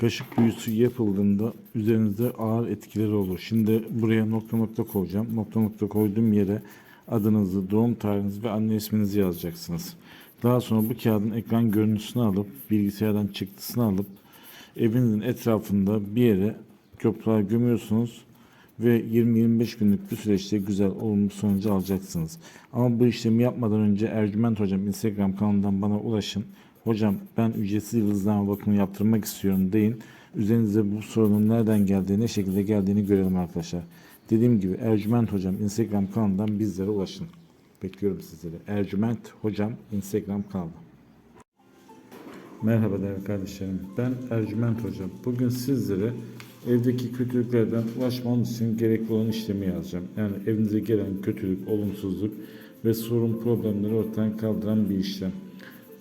Kaşık büyüsü yapıldığında üzerinizde ağır etkileri olur. Şimdi buraya nokta nokta koyacağım. Nokta nokta koyduğum yere adınızı, doğum tarihinizi ve anne isminizi yazacaksınız. Daha sonra bu kağıdın ekran görüntüsünü alıp bilgisayardan çıktısını alıp evinizin etrafında bir yere toprağa gömüyorsunuz ve 20-25 günlük bir süreçte güzel olumlu sonucu alacaksınız. Ama bu işlemi yapmadan önce Ercüment Hocam Instagram kanalından bana ulaşın. Hocam ben ücretsiz yıldızlama bakımı yaptırmak istiyorum deyin. Üzerinize bu sorunun nereden geldiği, ne şekilde geldiğini görelim arkadaşlar. Dediğim gibi Ercüment Hocam Instagram kanalından bizlere ulaşın. Bekliyorum sizleri. Ercüment Hocam Instagram kanalı. Merhaba değerli kardeşlerim. Ben Ercüment Hocam. Bugün sizlere evdeki kötülüklerden ulaşmanız için gerekli olan işlemi yazacağım. Yani evinize gelen kötülük, olumsuzluk ve sorun problemleri ortadan kaldıran bir işlem.